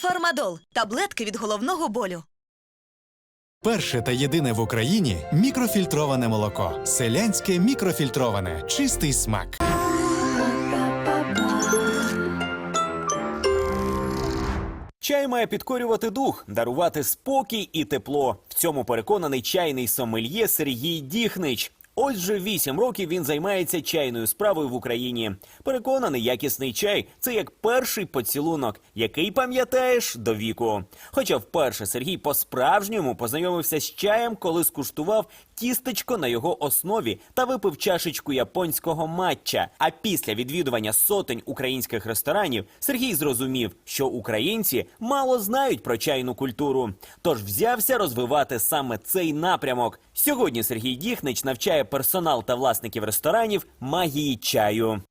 Фармадол таблетки від головного болю. Перше та єдине в Україні мікрофільтроване молоко. Селянське мікрофільтроване. Чистий смак. Чай має підкорювати дух, дарувати спокій і тепло. В цьому переконаний чайний сомельє Сергій Діхнич. Ось вже вісім років він займається чайною справою в Україні. Переконаний, якісний чай це як перший поцілунок, який пам'ятаєш до віку. Хоча вперше Сергій по-справжньому познайомився з чаєм, коли скуштував тістечко на його основі та випив чашечку японського матча. А після відвідування сотень українських ресторанів Сергій зрозумів, що українці мало знають про чайну культуру. Тож взявся розвивати саме цей напрямок. Сьогодні Сергій Діхнич навчає персонал та власників ресторанів магії чаю.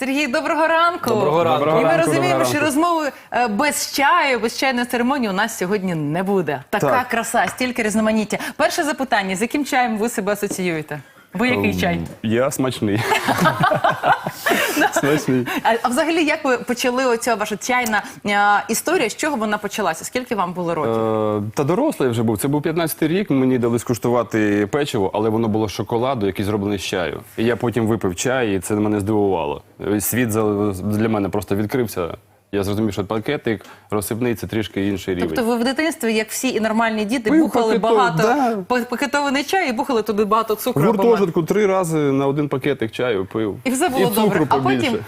Сергій, доброго ранку. Доброго ранку. І ми ранку, розуміємо, доброго що розмови е, без чаю, без чайної церемонії у нас сьогодні не буде. Така Так. краса, стільки різноманіття. Перше запитання: з яким чаєм ви себе асоціюєте? Ви який чай? Я смачний. смачний. А, а взагалі, як ви почали оця ваша чайна е, історія? З чого вона почалася? Скільки вам було років? Е, Та дорослий вже був. Це був 15-й рік. Мені дали скуштувати печиво, але воно було з шоколаду, який зроблений з чаю. І я потім випив чай, і це мене здивувало. Світ за- для мене просто відкрився. Я зрозумів, що пакетик розсипний це трішки інший рівень. Тобто ви в дитинстві, як всі і нормальні діти, Пив бухали пакетов- багато да. пакетований чай і бухали туди багато В цукру. або мед. гуртожитку три рази на один пакетик чаю пив. І все було цукру добре. А побільше. потім,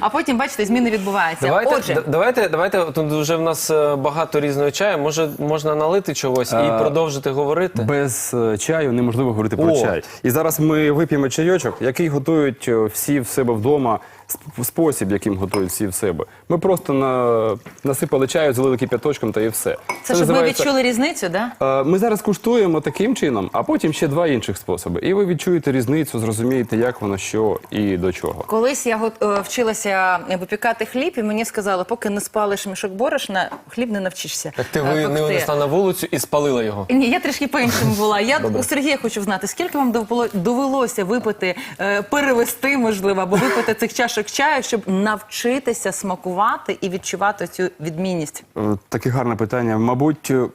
а потім, бачите, зміни відбуваються. Давайте, Отже, д- давайте, давайте, тут вже в нас е, багато різного чаю. Може, можна налити чогось і продовжити говорити? Без е, чаю неможливо говорити про чай. І зараз ми вип'ємо чайочок, який готують е, всі в себе вдома. сп- Спосіб, яким готують всі в себе. Ми просто на... насипали чаю, залили кип'яточком та і все. це щоб ми відчули різницю, да? Е, Ми зараз куштуємо таким чином, а потім ще два інших способи. І ви відчуєте різницю, зрозумієте, як воно, що і до чого. Колись я гот- е, вчилася випікати хліб, і мені сказали, поки не спалиш мішок борошна, хліб не навчишся. Так ти е, ви не пекти. винесла на вулицю і спалила його. Ні, я трішки по-іншому була. Я у Сергія хочу знати, скільки вам довело- довелося випити, е, перевести, можливо, або випити цих чашок чаю, щоб навчитися смакувати і відчувати цю відмінність. Е, Таке гарне питання. Мабуть, е,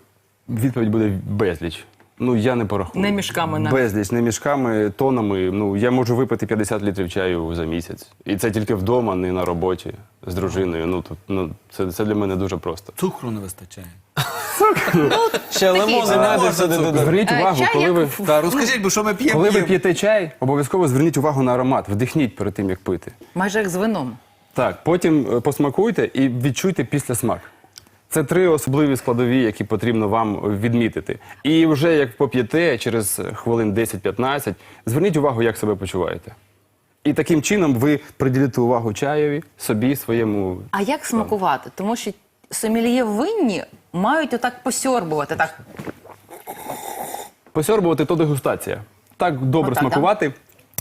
відповідь буде безліч. Ну, я не порахую. Не мішками, навіть. Безліч, не мішками, тонами. Ну, я можу випити 50 літрів чаю за місяць. І це тільки вдома, не на роботі з дружиною. Ну, тут, ну, це, це для мене дуже просто. Цукру не вистачає. Ще лимони надо сюди додати. Зверніть Е, увагу, коли ви, Та розкажіть, бо що ми п'ємо? коли ви п'єте чай, обов'язково зверніть увагу на аромат, вдихніть перед тим, як пити. Майже як з вином. Так, потім е, посмакуйте і відчуйте після смак. Це три особливі складові, які потрібно вам відмітити. І вже як поп'єте через хвилин 10-15, зверніть увагу, як себе почуваєте. І таким чином ви приділите увагу чаєві, собі, своєму. А як смакувати? Тому що сомельє винні мають отак посьорбувати. Так, Посьорбувати то дегустація. Так добре Отак, смакувати.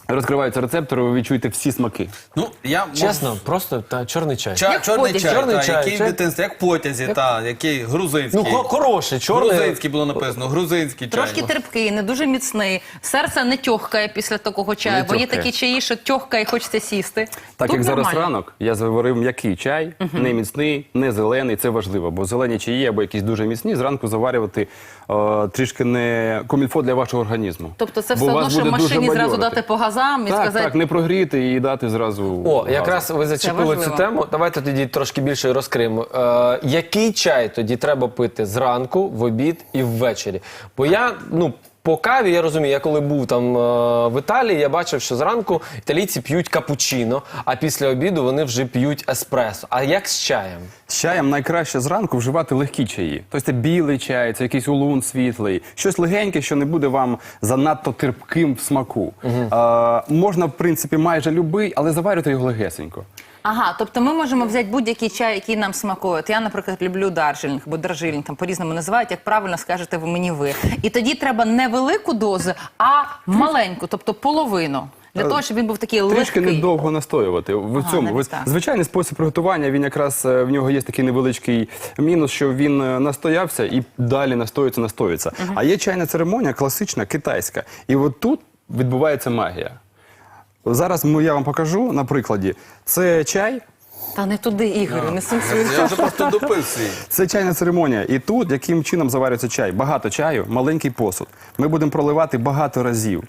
Розкриваються рецептори, ви відчуєте всі смаки. Ну, я можу- Чесно, просто та чорний чай. Ча- Як чорний потязі. чай, Чорний та, чай, який в чай. дитинстві, як в потязі, та, який грузинський. Ну, хо- хороший, чорний. Грузинський було написано, грузинський чай. Трошки терпкий, не дуже міцний. Серце не тьохкає після такого чаю, Не бо є тьохкає. такі чаї, що тьохкає і хочеться сісти. Так Тут як зараз нормально. ранок, я заварив м'який чай, не міцний, не зелений. Це важливо, бо зелені чаї або якісь дуже міцні, зранку заварювати е, трішки не комільфо для вашого організму. Тобто це Бо все одно, вас що в буде дуже машині зразу бадьорити. дати по газам і Так, сказати. так, не прогріти і дати зразу. О, газу. якраз ви зачепили цю важливо. тему. Давайте тоді трошки більше розкриємо. Е, який чай тоді треба пити зранку, в обід і ввечері? Бо я, ну. По каві я розумію, я коли був там е, в Італії, я бачив, що зранку італійці п'ють капучино, а після обіду вони вже п'ють еспресо. А як з чаєм? З чаєм найкраще зранку вживати легкі чаї. Тобто це білий чай, це якийсь улун світлий, щось легеньке, що не буде вам занадто терпким в смаку. Е, можна, в принципі, майже любий, але заварювати його легесенько. Ага, тобто ми можемо взяти будь-який чай, який нам смакує. От Я, наприклад, люблю даржельник, бо даржельник там по-різному називають, як правильно скажете ви мені ви. І тоді треба не велику дозу, а маленьку, тобто половину. Для того, щоб він був такий Трішки легкий. недовго настоювати в Ага, цьому. навіть так. Звичайний спосіб приготування. Він якраз е, в нього є такий невеличкий мінус, що він е, настоявся і далі настоюється, настоюється. А є чайна церемонія, класична, китайська. І от тут відбувається магія. Зараз ми- я вам покажу на прикладі. Це чай, Та не туди, Ігорю, не сенсуй. Я вже просто допив свій. Це чайна церемонія. І тут яким чином заварюється чай? Багато чаю, маленький посуд. Ми будемо проливати багато разів.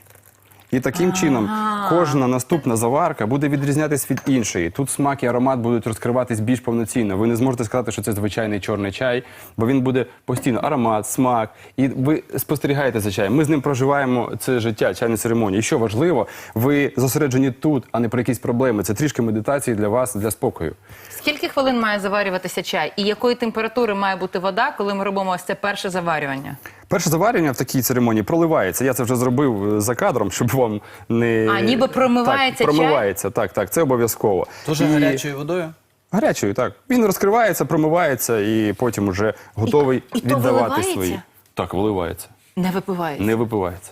І таким чином кожна наступна заварка буде відрізнятися від іншої. Тут смак і аромат будуть розкриватись більш повноцінно. Ви не зможете сказати, що це звичайний чорний чай, бо він буде постійно аромат, смак. І ви спостерігаєте за чаєм. Ми з ним проживаємо це життя, чайну церемонію. І що важливо, ви зосереджені тут, а не про якісь проблеми. Це трішки медитації для вас, для спокою. Скільки хвилин має заварюватися чай? І якої температури має бути вода, коли ми робимо ось це перше заварювання? Перше заварювання в такій церемонії проливається. Я це вже зробив е, за кадром, щоб вам не А, ніби промивається так, чай? промивається. Так, так, це обов'язково. Дуже І- гарячою водою. Гарячою, так. Він розкривається, промивається і потім вже готовий і то віддавати виливається? свої. Так, виливається. Не випивається. Не випивається.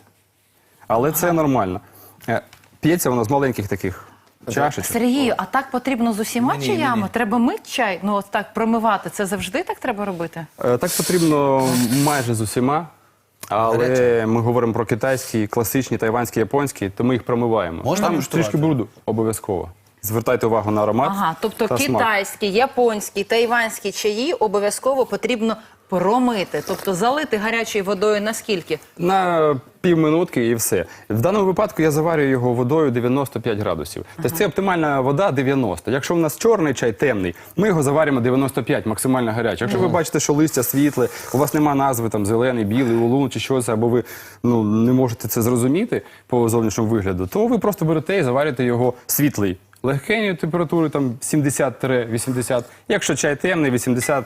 Але це нормально. Е, П'ється воно з маленьких таких чашечок. Сергію, а так потрібно з усіма Мені, чаями? мені. Треба мити чай? Ну от так промивати. Це завжди так треба робити? Е, Так потрібно майже з усіма. Але ми говоримо про китайські, класичні, тайванські, японські, то ми їх промиваємо. Можна Там куштувати? трішки бруду, обов'язково. Звертайте увагу на аромат. Ага, тобто та смак. китайські, японські, тайванські чаї обов'язково потрібно промити, тобто залити гарячою водою наскільки? На півминутки і все. В даному випадку я заварюю його водою 95 градусів. Тобто це оптимальна вода 90. Якщо в нас чорний чай темний, ми його заваримо 95, максимально гарячий. Якщо ви бачите, що листя світле, у вас нема назви там зелений, білий, улун чи щось, або ви ну, не можете це зрозуміти по зовнішньому вигляду, то ви просто берете і заварюєте його світлий. Легкенькою температурою там 70-80. Якщо чай темний, 80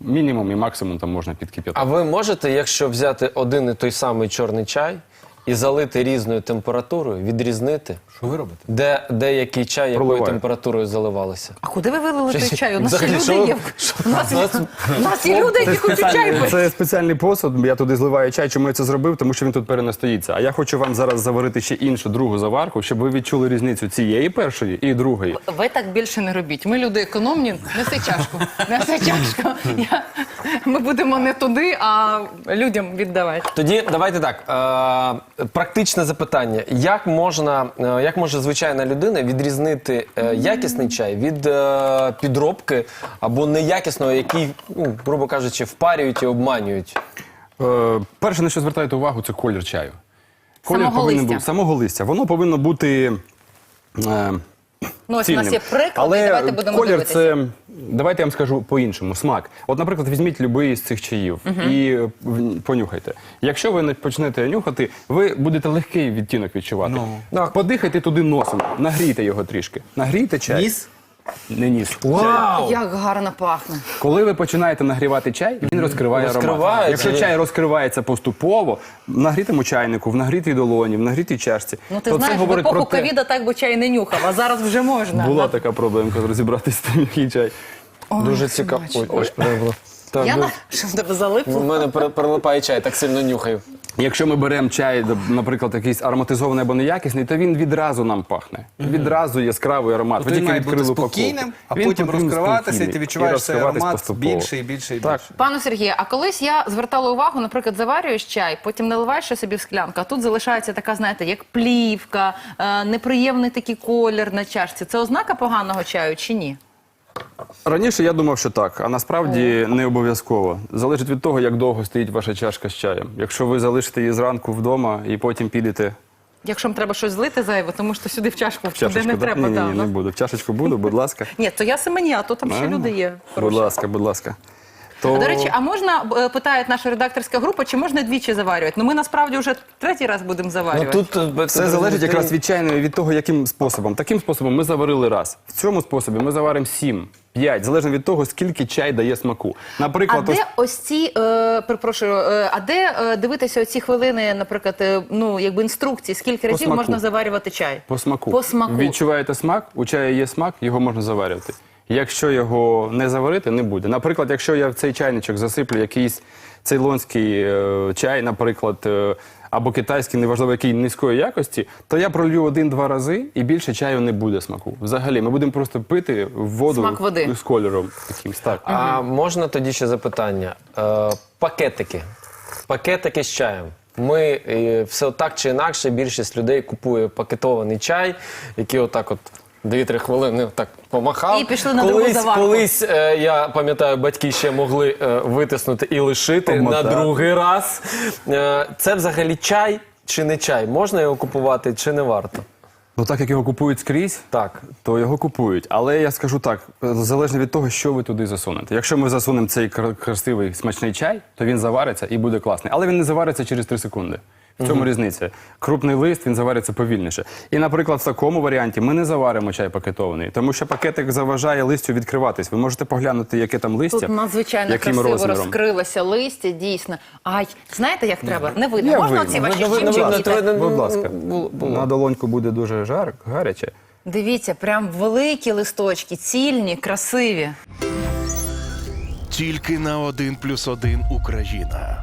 мінімум і максимум там можна підкип'ятити. А ви можете, якщо взяти один і той самий чорний чай і залити різною температурою, відрізнити, Що ви робите? де, де який чай, якою Проливаю. температурою заливалися? А куди ви вилили той чай? У нас ще взагалі, люди що ви- є. нас, у нас є люди, які хочуть чай пити. це спеціальний посуд. Я туди зливаю чай. Чому я це зробив? Тому що він тут перенастоїться. А я хочу вам зараз заварити ще іншу другу заварку, щоб ви відчули різницю цієї першої і другої. Ви так більше не робіть. Ми люди економні, неси чашку. Неси чашку. Я, ми будемо не туди, а людям віддавати. Тоді давайте так. Е, практичне запитання: як можна, е, як може звичайна людина відрізнити е, якісний чай від е, підробки або неякісного, який, ну, грубо кажучи, впарюють і обманюють? Е, перше, на що звертаєте увагу, це колір чаю. Колір Самого повинен листя. бути самого листя. Воно повинно бути. Е, Ну, ось у нас є приклади, Але давайте будемо колір дивитися. це, давайте я вам скажу по-іншому, смак. От, наприклад, візьміть будь-який з цих чаїв і в- понюхайте. Якщо ви не почнете нюхати, ви будете легкий відтінок відчувати. Ну. Подихайте туди носом, нагрійте його трішки. Нагрійте чай. Ніс? Не ніс. Вау! Як гарно пахне. Коли ви починаєте нагрівати чай, він розкриває аромат. Розкривається. Якщо чай розкривається поступово, в нагрітому чайнику, в нагрітій долоні, в нагрітій чашці, Ну ти то знаєш, в говорить епоху те, ковіда так би чай не нюхав, а зараз вже можна. була така проблемка розібратися з тим, який чай. Дуже цікаво. Ой, ой, прибуло. Так, Я ну, на що в тебе залипло? У мене пере- перелипає чай, так сильно нюхаю. Якщо ми беремо чай, д- наприклад, якийсь ароматизований або неякісний, то він відразу нам пахне. Відразу яскравий аромат. Тобто він має бути відкрили спокійним, упаковку. а Він потім розкриватися, і спокійний. ти відчуваєш цей розкриватись аромат поступово. більше і більше і Так. більше. Пане Сергію, а колись я звертала увагу, наприклад, заварюєш чай, потім наливаєш ще собі в склянку, а тут залишається така, знаєте, як плівка, е, неприємний такий колір на чашці. Це ознака поганого чаю чи ні? Раніше я думав, що так, а насправді не обов'язково. Залежить від того, як довго стоїть ваша чашка з чаєм. Якщо ви залишите її зранку вдома і потім підете Якщо вам треба щось злити зайве, тому що сюди в чашку, в чашечку, де не да? треба. ні, ні, да, ні, ну. не буду. В чашечку буду, будь ласка. Ні, то я саме ні, а то там ще люди є. Будь ласка, будь ласка. То... До речі, а можна, е, питає наша редакторська група, чи можна двічі заварювати? Ну ми насправді вже третій раз будемо Ну, заварювати. тут, е, Все тут залежить ти- якраз від чайної, від того, яким способом. Таким способом ми заварили раз. В цьому способі ми заваримо 7, 5, залежно від того, скільки чай дає смаку. А Наприклад, ось де ось ці, е, перепрошую, е, а де е, дивитися оці хвилини, наприклад, е, ну якби інструкції, скільки разів можна заварювати чай? по смаку. По смаку. Відчуваєте смак, у чаю є смак, його можна заварювати. Якщо його не заварити, не буде. Наприклад, якщо я в цей чайничок засиплю якийсь цейлонський е, чай, наприклад, е, або китайський, неважливо який низької якості, то я пролью один-два рази і більше чаю не буде смаку. Взагалі, ми будемо просто пити воду Смак води. з кольором якимсь. Так. А можна тоді ще запитання? Е, пакетики. Пакетики з чаєм. Ми е, все так чи інакше більшість людей купує пакетований чай, який отак от. Дві-три хвилини так помахав. І пішли на другу колись, заварку. колись е, я пам'ятаю, батьки ще могли е, витиснути і лишити Обмотати. на другий раз. Е, це взагалі чай чи не чай? Можна його купувати чи не варто? Ну так як його купують скрізь, Так. то його купують. Але я скажу так, залежно від того, що ви туди засунете. Якщо ми засунемо цей кра- красивий смачний чай, то він завариться і буде класний. Але він не завариться через 3 секунди. В цьому різниця. Крупний лист він завариться повільніше. І, наприклад, в такому варіанті ми не заваримо чай пакетований, тому що пакетик заважає листю відкриватись. Ви можете поглянути, яке там листя. Тут надзвичайно яким красиво розміром. розкрилося листя, дійсно. Ай, знаєте, як треба? Не видно. Я Можна оці ваші видно. Будь ласка, на долоньку буде дуже жар, гаряче. Дивіться, прям великі листочки, цільні, красиві. Тільки на один плюс один Україна.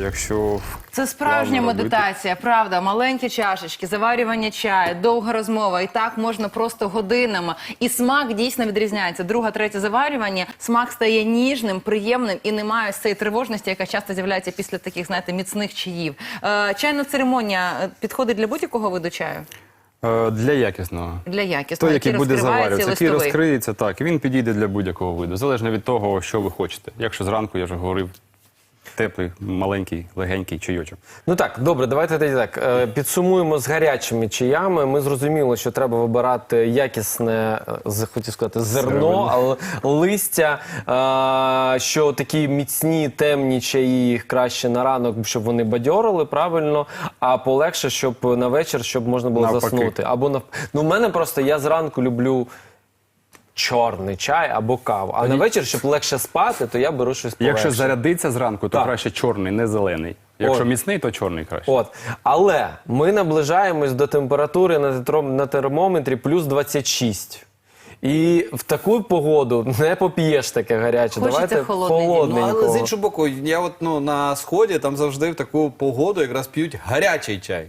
Якщо Це справжня робити. медитація, правда. Маленькі чашечки, заварювання чаю, довга розмова. І так можна просто годинами. І смак дійсно відрізняється. Друге, третє заварювання. Смак стає ніжним, приємним і немає цієї тривожності, яка часто з'являється після таких, знаєте, міцних чаїв. Е, чайна церемонія підходить для будь-якого виду чаю? е, для якісного. Для якісного, Той, який буде заварюватися, який розкриється, так, він підійде для будь-якого виду, залежно від того, що ви хочете. Якщо зранку, я вже говорив, теплий, маленький, легенький чайочок. Ну так, добре, давайте тоді так. е, Підсумуємо з гарячими чаями. Ми зрозуміли, що треба вибирати якісне, е, з- хотів сказати, зерно, але листя, е, що такі міцні, темні чаї їх краще на ранок, щоб вони бадьорили правильно, а полегше, щоб на вечір, щоб можна було Навпаки. заснути. Або нав... Ну, в мене просто я зранку люблю. Чорний чай або каву. А на вечір, щоб легше спати, то я беру щось полегше. Якщо зарядиться зранку, то Так. краще чорний, не зелений. Якщо От. міцний, то чорний краще. От. Але ми наближаємось до температури на, тетро- на термометрі плюс 26. І в таку погоду не поп'єш таке гаряче. Хочеться Давайте холодний дім. Ну, але з іншого боку, я от ну на сході там завжди в таку погоду якраз п'ють гарячий чай.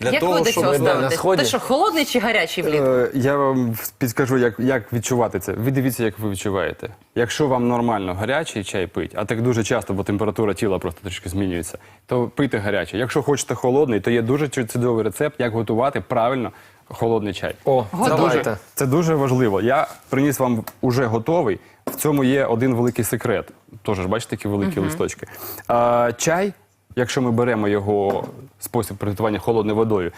Для Як того, ви до щоб цього да, на ставитесь? сході? Ти що, холодний чи гарячий влітку? Е, Я вам підскажу, як, як відчувати це. Ви дивіться, як ви відчуваєте. Якщо вам нормально гарячий чай пить, а так дуже часто, бо температура тіла просто трішки змінюється, то пийте гарячий. Якщо хочете холодний, то є дуже чудовий рецепт, як готувати правильно холодний чай. О, Готуйте. давайте. Це дуже важливо. Я приніс вам уже готовий. В цьому є один великий секрет. Тож, бачите, такі великі листочки. А, чай, якщо ми беремо його спосіб приготування холодною водою,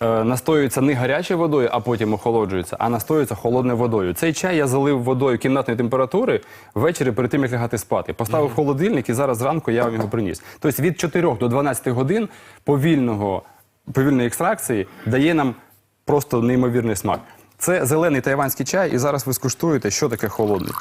е, настоюється не гарячою водою, а потім охолоджується, а настоюється холодною водою. Цей чай я залив водою кімнатної температури ввечері перед тим, як лягати спати. Поставив в холодильник і зараз зранку я вам його приніс. Тобто від 4 до 12 годин повільного, повільної екстракції дає нам просто неймовірний смак. Це зелений тайванський чай, і зараз ви скуштуєте, що таке холодний.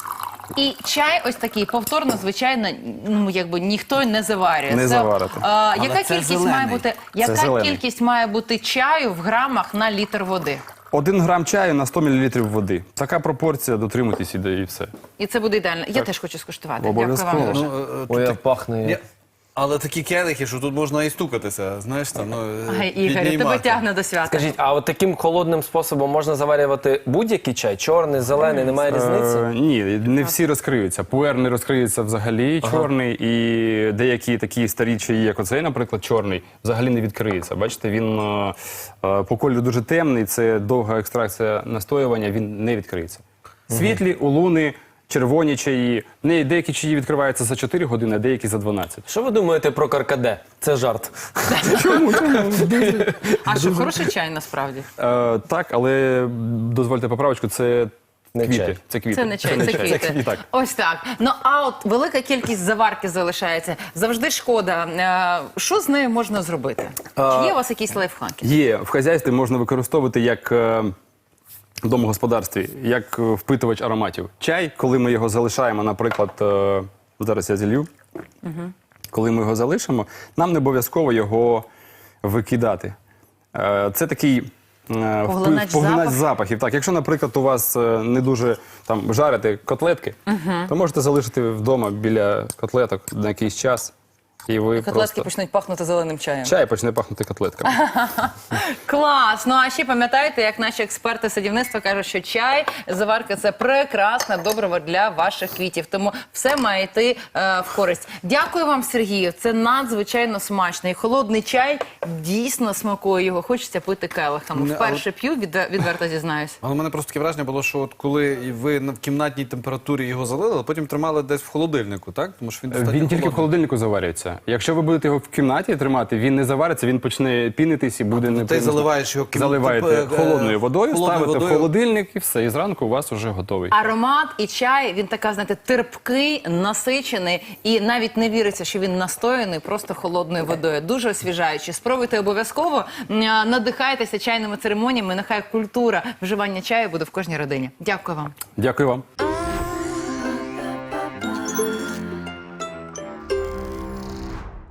І чай ось такий повторно, звичайно, ну якби ніхто не заварює. Не Це, заварити. а, Але яка це кількість зелений. має бути? Яка зелений. кількість має бути чаю в грамах на літр води? Один грам чаю на 100 мл води. Така пропорція, дотримуйтесь і і все. І це буде ідеально. Я теж хочу скуштувати. Дякую Обов'язково. вам дуже. Ну, е, е, Ой, як пахне. Я- Але такі келихи, що тут можна і стукатися, знаєш там, ну, Ай, Ігорю, тебе піднімати. тягне до свята. Скажіть, а от таким холодним способом можна заварювати будь-який чай? Чорний, зелений, немає різниці? Е, ні, не всі розкриються. Пуер не розкриється взагалі чорний, і деякі такі старі чаї, як оцей, наприклад, чорний, взагалі не відкриється. Бачите, він е, е, по кольору дуже темний, це довга екстракція настоювання, він не відкриється. Світлі, улуни, червоні чаї. Не, деякі чаї відкриваються за 4 години, а деякі за 12. Що ви думаєте про каркаде? Це жарт. А що, хороший чай насправді? Е, так, але дозвольте поправочку, це Не Квіти. чай. Це квіти. Це не чай, це, квіти. так. Ось так. Ну а от велика кількість заварки залишається. Завжди шкода. Е, Що з нею можна зробити? Чи є у вас якісь лайфхаки? Є в хазяйстві можна використовувати як е, домогосподарстві, як е, впитувач ароматів. Чай, коли ми його залишаємо, наприклад, е, зараз я зілью. Коли ми його залишимо, нам не обов'язково його викидати. Е, Це такий. Поглинач запах? запахів. Так, якщо, наприклад, у вас не дуже там жарити котлетки, то можете залишити вдома біля котлеток на якийсь час, і ви Котлетки просто почнуть пахнути зеленим чаєм. чай почне пахнути котлетками. Клас! Ну а ще пам'ятаєте, як наші експерти садівництва кажуть, що чай, заварка це прекрасне добриво для ваших квітів. Тому все має йти е, в користь. Дякую вам, Сергію. Це надзвичайно смачно. І холодний чай дійсно смакує його. Хочеться пити келихами. Не, Вперше п'ю, відвер- відверто зізнаюсь. Але у мене просто таке враження було, що от коли ви на- в кімнатній температурі його залили, а потім тримали десь в холодильнику, так? Тому що він достатньо Він тільки в холодний. холодильнику заварюється. Якщо ви будете його в кімнаті тримати, він не завариться, він почне пінитись і буде не ти заливаєш його кім- заливаєте типу, е, холодною водою, холодною ставите водою. в холодильник і все. І зранку у вас вже готовий. Аромат і чай він така, знаєте, терпкий, насичений, і навіть не віриться, що він настояний просто холодною водою. Дуже освіжаючий. Спробуйте обов'язково. М, а, Надихайтеся чайними церемоніями. Нехай культура вживання чаю буде в кожній родині. Дякую вам. Дякую вам.